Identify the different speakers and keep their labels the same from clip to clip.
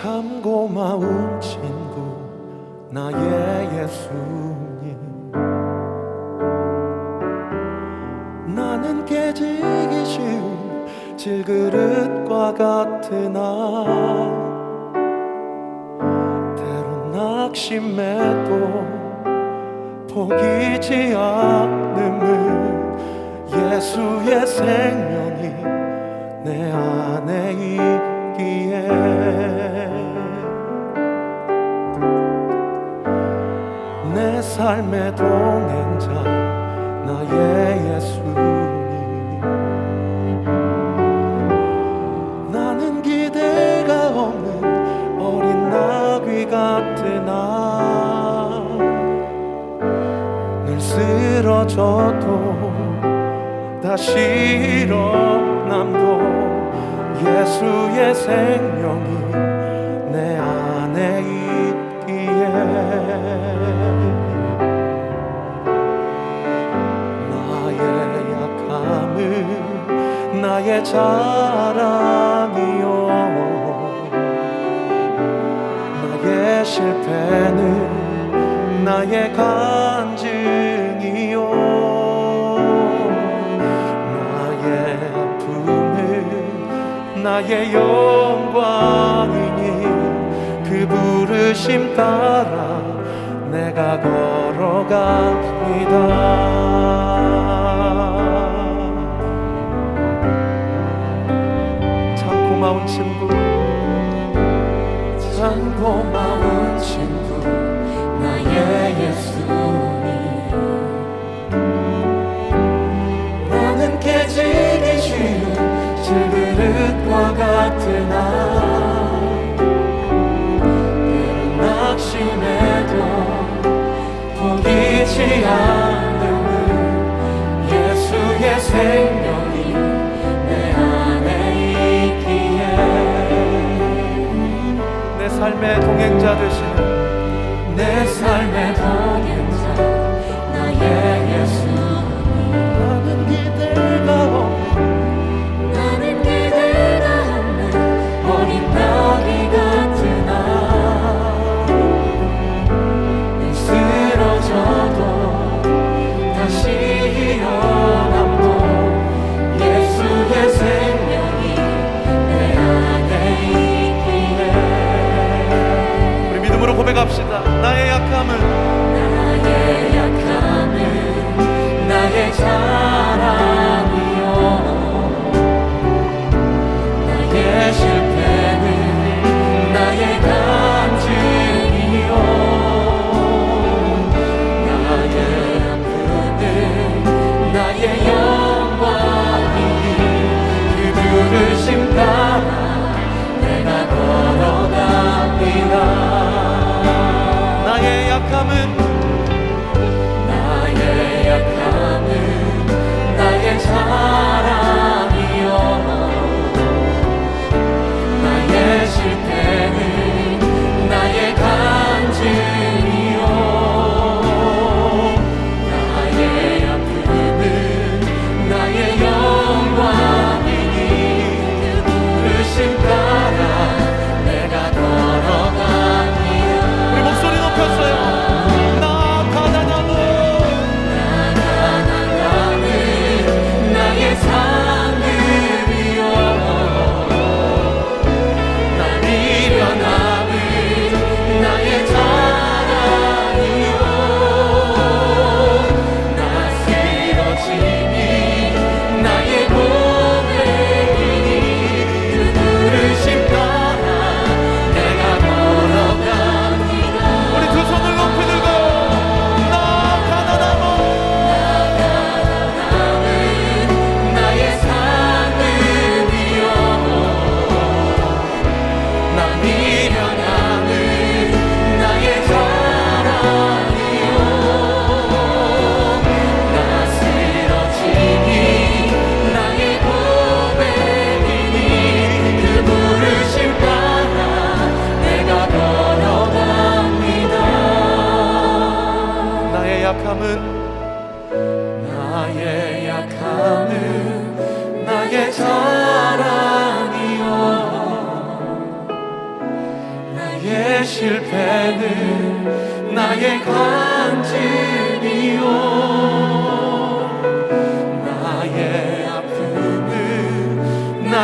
Speaker 1: 참 고마운 친구 나의 예수님. 나는 깨지기 쉬운 질그릇과 같으나 때론 낙심해도 포기지 않음은 예수의 생명이 내 안에 있 삶의 동행자 나의 예수님. 나는 기대가 없는 어린 나귀 같으나 늘 쓰러져도 다시 일어남도 예수의 생명이 나의 자랑이요. 나의 실패는 나의 간증이요. 나의 아픔은 나의 영광이니 그 부르심 따라 내가 걸어갑니다 고마운 친구. 참 고마운 친구. 나의 예수님. 나는 깨지기 쉬운 질그릇과 같으나 때론 낙심해도 포기지 않음 삶의 동행자 되시는 내 삶의 동행자
Speaker 2: 나의 예수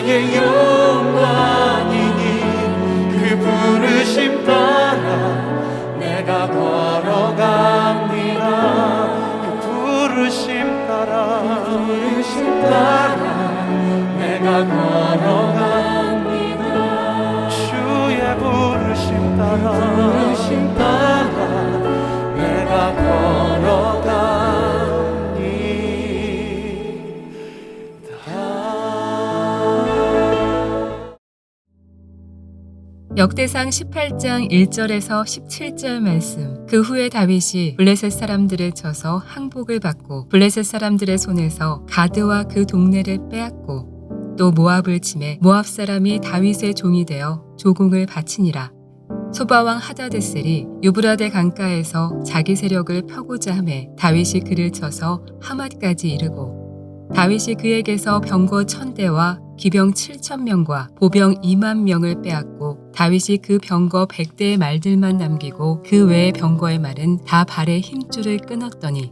Speaker 2: 나의
Speaker 1: 영광이니 그 부르심 따라 내가 걸어갑니다. 그 부르심 따라 부르심 따라 내가 걸어갑니다. 주의 부르심 따라 부르심
Speaker 3: 역대상 18장 1절에서 17절 말씀. 그 후에 다윗이 블레셋 사람들을 쳐서 항복을 받고 블레셋 사람들의 손에서 가드와 그 동네를 빼앗고 또 모압을 침해 모압 사람이 다윗의 종이 되어 조공을 바치니라. 소바왕 하다데셀이 유브라데 강가에서 자기 세력을 펴고자 하매 다윗이 그를 쳐서 하맛까지 이르고 다윗이 그에게서 병거 천대와 기병 7천 명과 보병 2만 명을 빼앗고 다윗이 그 병거 100대의 말들만 남기고 그 외의 병거의 말은 다 발의 힘줄을 끊었더니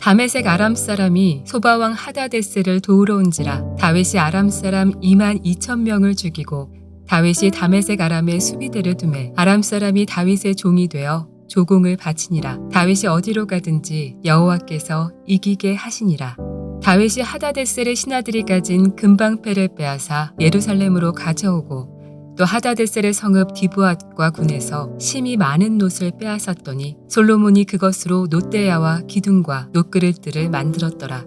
Speaker 3: 다메섹 아람 사람이 소바왕 하다데스를 도우러 온지라 다윗이 아람 사람 2만 2천 명을 죽이고 다윗이 다메섹 아람의 수비대를 두매 아람 사람이 다윗의 종이 되어 조공을 바치니라. 다윗이 어디로 가든지 여호와께서 이기게 하시니라. 다윗이 하다데셀의 신하들이 가진 금방패를 빼앗아 예루살렘으로 가져오고 또 하다데셀의 성읍 디브앗과 군에서 심히 많은 놋을 빼앗았더니 솔로몬이 그것으로 놋대야와 기둥과 놋그릇들을 만들었더라.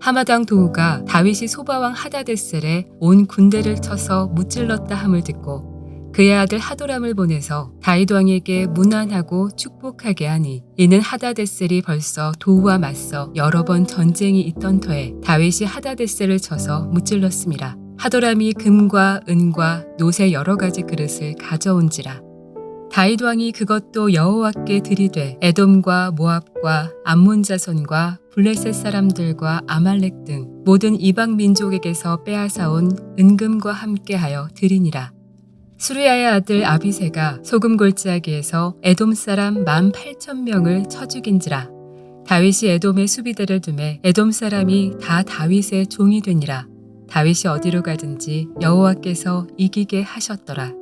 Speaker 3: 하마당 도우가 다윗이 소바왕 하다데셀에 온 군대를 쳐서 무찔렀다 함을 듣고 그의 아들 하도람을 보내서 다윗 왕에게 무난하고 축복하게 하니 이는 하다데셀이 벌써 도우와 맞서 여러 번 전쟁이 있던 터에 다윗이 하다데셀을 쳐서 무찔렀습니다. 하도람이 금과 은과 놋의 여러 가지 그릇을 가져온지라 다윗 왕이 그것도 여호와께 드리되 에돔과 모압과 암몬 자손과 블레셋 사람들과 아말렉 등 모든 이방 민족에게서 빼앗아온 은금과 함께하여 드리니라. 수르야의 아들 아비세가 소금 골짜기에서 에돔 사람 만 팔천 명을 쳐 죽인지라. 다윗이 에돔의 수비대를 두매 에돔 사람이 다 다윗의 종이 되니라. 다윗이 어디로 가든지 여호와께서 이기게 하셨더라.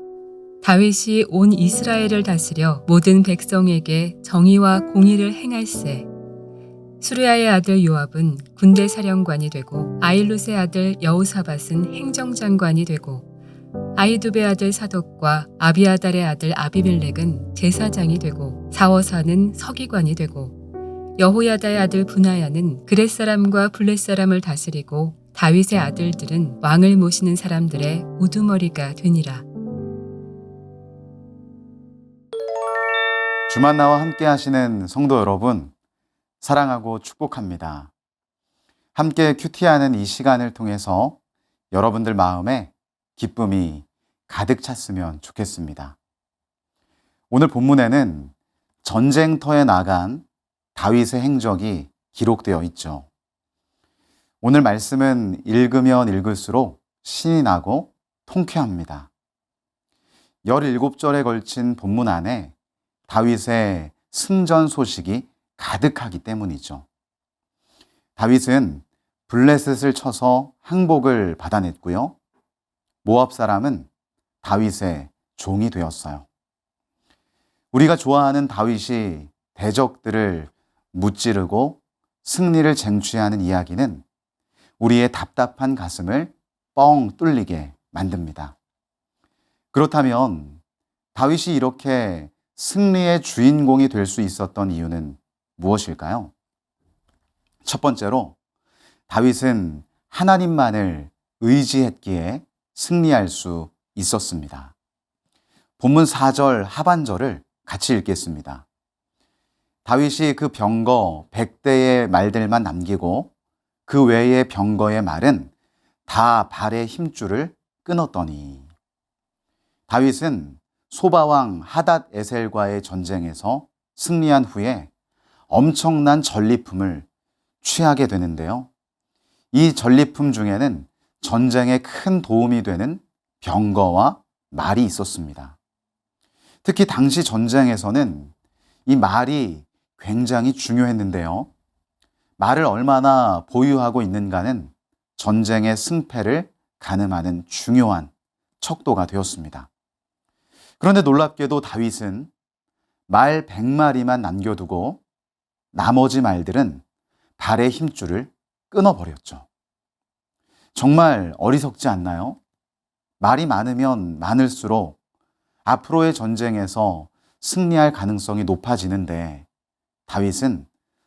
Speaker 3: 다윗이 온 이스라엘을 다스려 모든 백성에게 정의와 공의를 행할세. 수르야의 아들 요압은 군대 사령관이 되고 아일룻의 아들 여우사밧은 행정장관이 되고 아이두베 아들 사독과 아비아달의 아들 아비멜렉은 제사장이 되고 사워사는 서기관이 되고 여호야다의 아들 분하야는 그렛 사람과 블렛 사람을 다스리고 다윗의 아들들은 왕을 모시는 사람들의 우두머리가 되니라.
Speaker 4: 주만 나와 함께 하시는 성도 여러분, 사랑하고 축복합니다. 함께 큐티하는 이 시간을 통해서 여러분들 마음에 기쁨이 가득 찼으면 좋겠습니다. 오늘 본문에는 전쟁터에 나간 다윗의 행적이 기록되어 있죠. 오늘 말씀은 읽으면 읽을수록 신이 나고 통쾌합니다. 17절에 걸친 본문 안에 다윗의 승전 소식이 가득하기 때문이죠. 다윗은 블레셋을 쳐서 항복을 받아냈고요. 모압 사람은 다윗의 종이 되었어요. 우리가 좋아하는 다윗이 대적들을 무찌르고 승리를 쟁취하는 이야기는 우리의 답답한 가슴을 뻥 뚫리게 만듭니다. 그렇다면 다윗이 이렇게 승리의 주인공이 될 수 있었던 이유는 무엇일까요? 첫 번째로 다윗은 하나님만을 의지했기에 승리할 수 있었습니다. 본문 4절 하반절을 같이 읽겠습니다. 다윗이 그 병거 100대의 말들만 남기고 그 외의 병거의 말은 다 발의 힘줄을 끊었더니 다윗은 소바왕 하닷 에셀과의 전쟁에서 승리한 후에 엄청난 전리품을 취하게 되는데요. 이 전리품 중에는 전쟁에 큰 도움이 되는 병거와 말이 있었습니다. 특히 당시 전쟁에서는 이 말이 굉장히 중요했는데요. 말을 얼마나 보유하고 있는가는 전쟁의 승패를 가늠하는 중요한 척도가 되었습니다. 그런데 놀랍게도 다윗은 말 100마리만 남겨두고 나머지 말들은 발의 힘줄을 끊어버렸죠. 정말 어리석지 않나요? 말이 많으면 많을수록 앞으로의 전쟁에서 승리할 가능성이 높아지는데 다윗은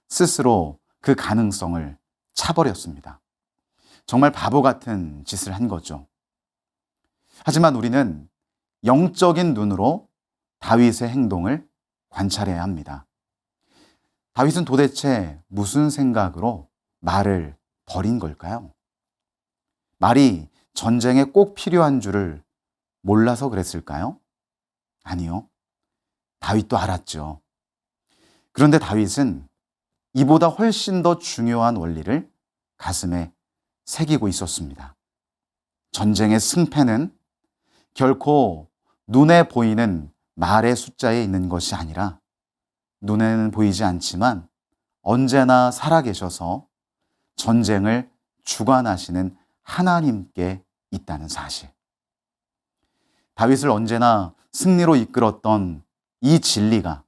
Speaker 4: 스스로 그 가능성을 차버렸습니다. 정말 바보 같은 짓을 한 거죠. 하지만 우리는 영적인 눈으로 다윗의 행동을 관찰해야 합니다. 다윗은 도대체 무슨 생각으로 말을 버린 걸까요? 말이 전쟁에 꼭 필요한 줄을 몰라서 그랬을까요? 아니요. 다윗도 알았죠. 그런데 다윗은 이보다 훨씬 더 중요한 원리를 가슴에 새기고 있었습니다. 전쟁의 승패는 결코 눈에 보이는 말의 숫자에 있는 것이 아니라 눈에는 보이지 않지만 언제나 살아계셔서 전쟁을 주관하시는 하나님께 있다는 사실. 다윗을 언제나 승리로 이끌었던 이 진리가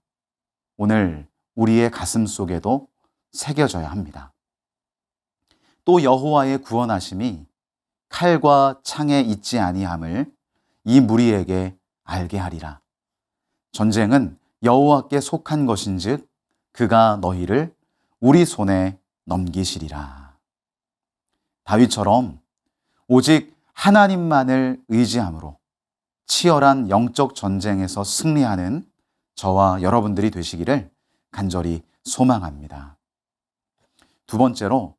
Speaker 4: 오늘 우리의 가슴 속에도 새겨져야 합니다. 또 여호와의 구원하심이 칼과 창에 있지 아니함을 이 무리에게 알게 하리라. 전쟁은 여호와께 속한 것인즉 그가 너희를 우리 손에 넘기시리라. 다윗처럼 오직 하나님만을 의지함으로 치열한 영적 전쟁에서 승리하는 저와 여러분들이 되시기를 간절히 소망합니다. 두 번째로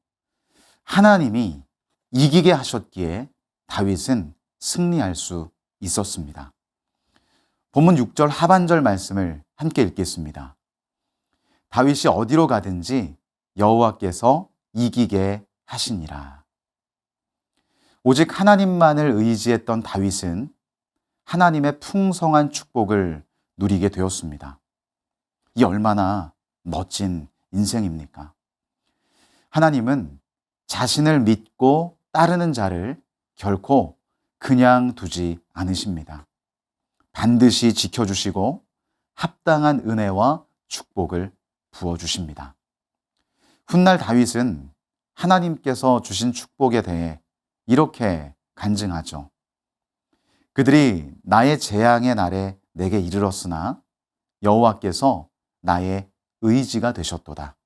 Speaker 4: 하나님이 이기게 하셨기에 다윗은 승리할 수 있었습니다. 본문 6절 하반절 말씀을 함께 읽겠습니다. 다윗이 어디로 가든지 여호와께서 이기게 하시니라. 오직 하나님만을 의지했던 다윗은 하나님의 풍성한 축복을 누리게 되었습니다. 이 얼마나 멋진 인생입니까? 하나님은 자신을 믿고 따르는 자를 결코 그냥 두지 않으십니다. 반드시 지켜주시고 합당한 은혜와 축복을 부어주십니다. 훗날 다윗은 하나님께서 주신 축복에 대해 이렇게 간증하죠. 그들이 나의 재앙의 날에 내게 이르렀으나 여호와께서 나의 의지가 되셨도다.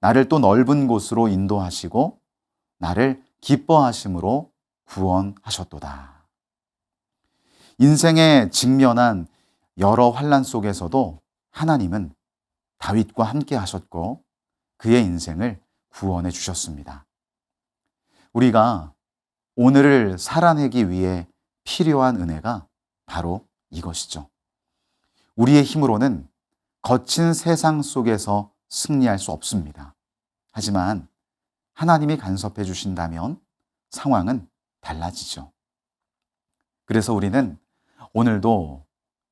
Speaker 4: 나를 또 넓은 곳으로 인도하시고 나를 기뻐하심으로 구원하셨도다. 인생에 직면한 여러 환란 속에서도 하나님은 다윗과 함께 하셨고 그의 인생을 구원해 주셨습니다. 우리가 오늘을 살아내기 위해 필요한 은혜가 바로 이것이죠. 우리의 힘으로는 거친 세상 속에서 승리할 수 없습니다. 하지만 하나님이 간섭해 주신다면 상황은 달라지죠. 그래서 우리는 오늘도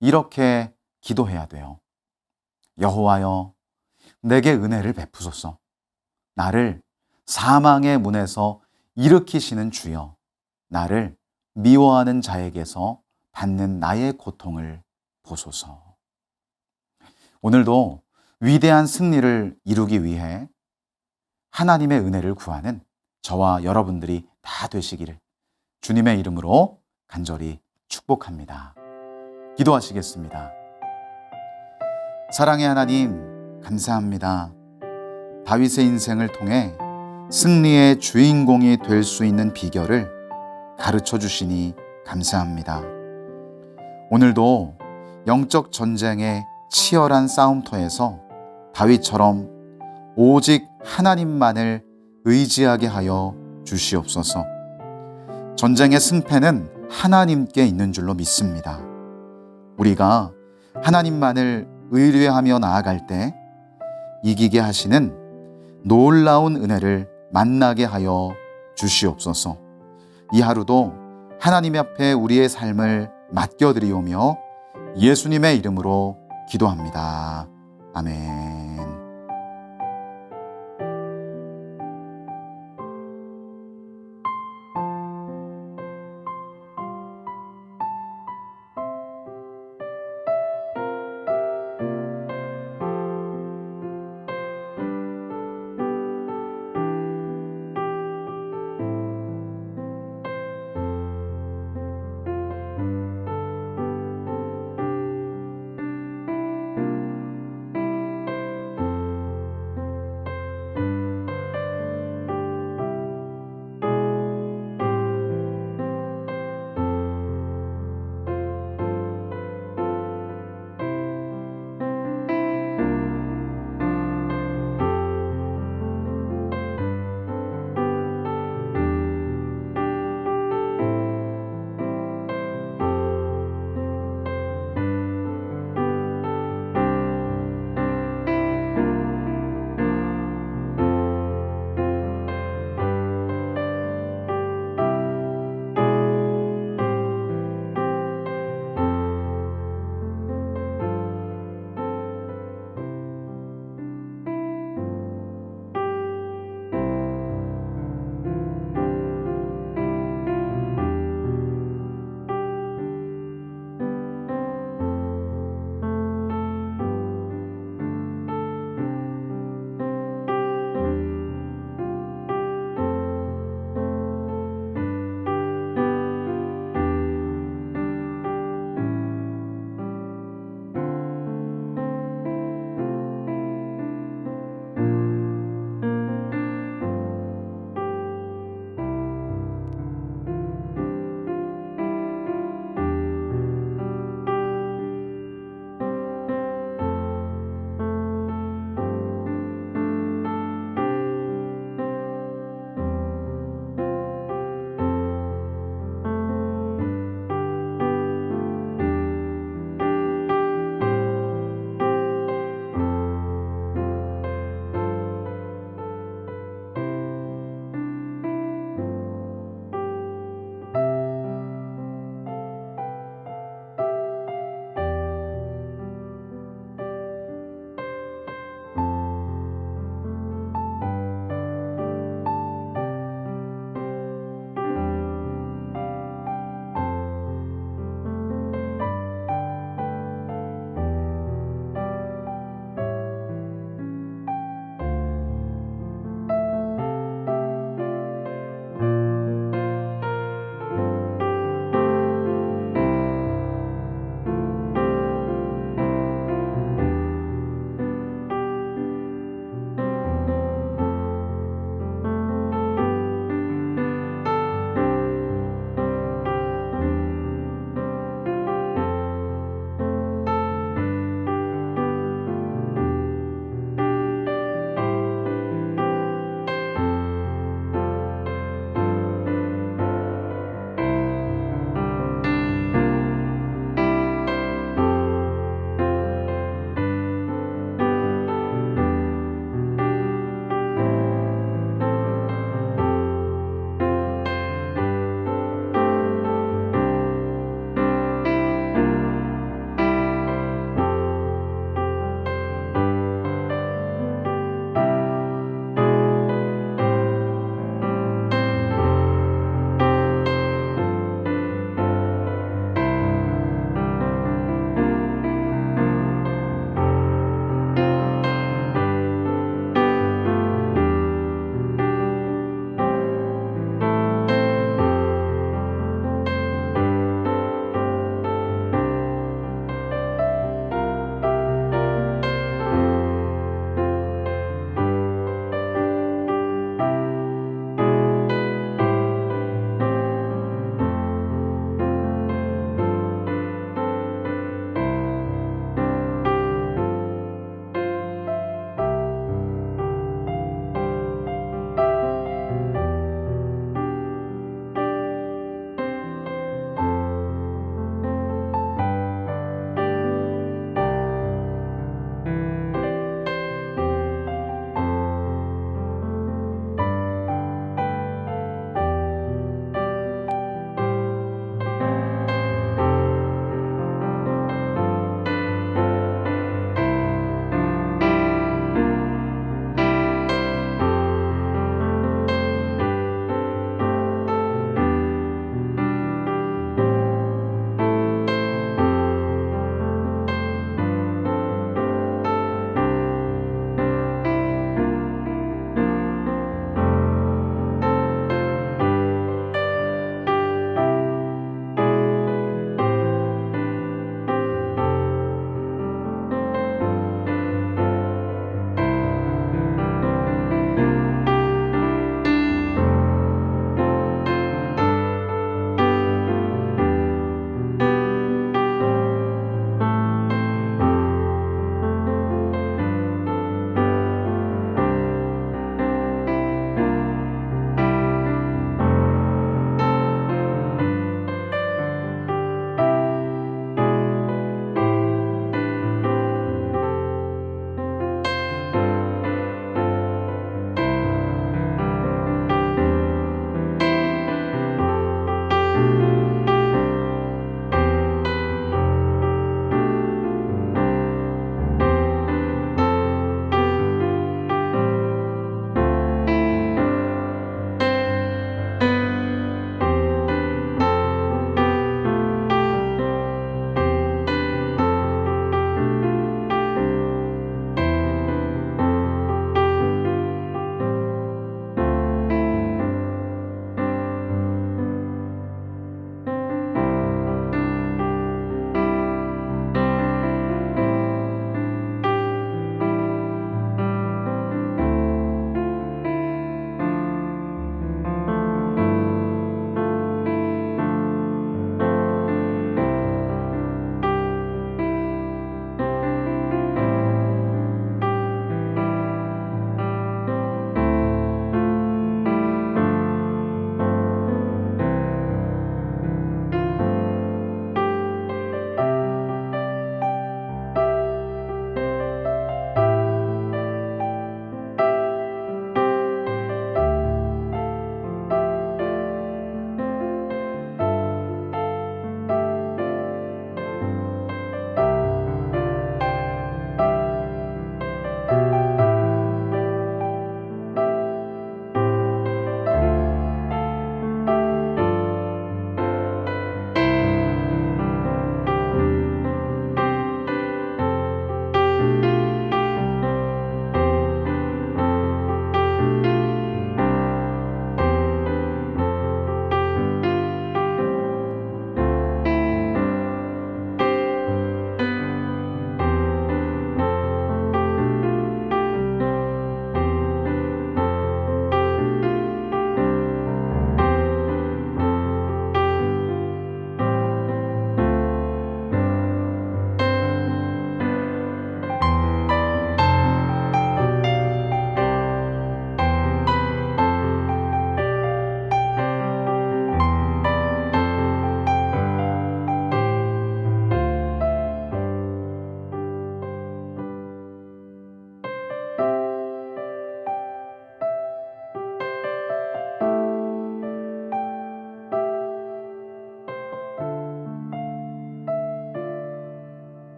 Speaker 4: 이렇게 기도해야 돼요. 여호와여, 내게 은혜를 베푸소서. 나를 사망의 문에서 일으키시는 주여, 나를 미워하는 자에게서 받는 나의 고통을 보소서. 오늘도 위대한 승리를 이루기 위해 하나님의 은혜를 구하는 저와 여러분들이 다 되시기를 주님의 이름으로 간절히 축복합니다. 기도하시겠습니다. 사랑의 하나님, 감사합니다. 다윗의 인생을 통해 승리의 주인공이 될 수 있는 비결을 가르쳐 주시니 감사합니다. 오늘도 영적 전쟁의 치열한 싸움터에서 다윗처럼 오직 하나님만을 의지하게 하여 주시옵소서. 전쟁의 승패는 하나님께 있는 줄로 믿습니다. 우리가 하나님만을 의뢰하며 나아갈 때 이기게 하시는 놀라운 은혜를 만나게 하여 주시옵소서. 이 하루도 하나님 앞에 우리의 삶을 맡겨드리오며 예수님의 이름으로 기도합니다. 아멘.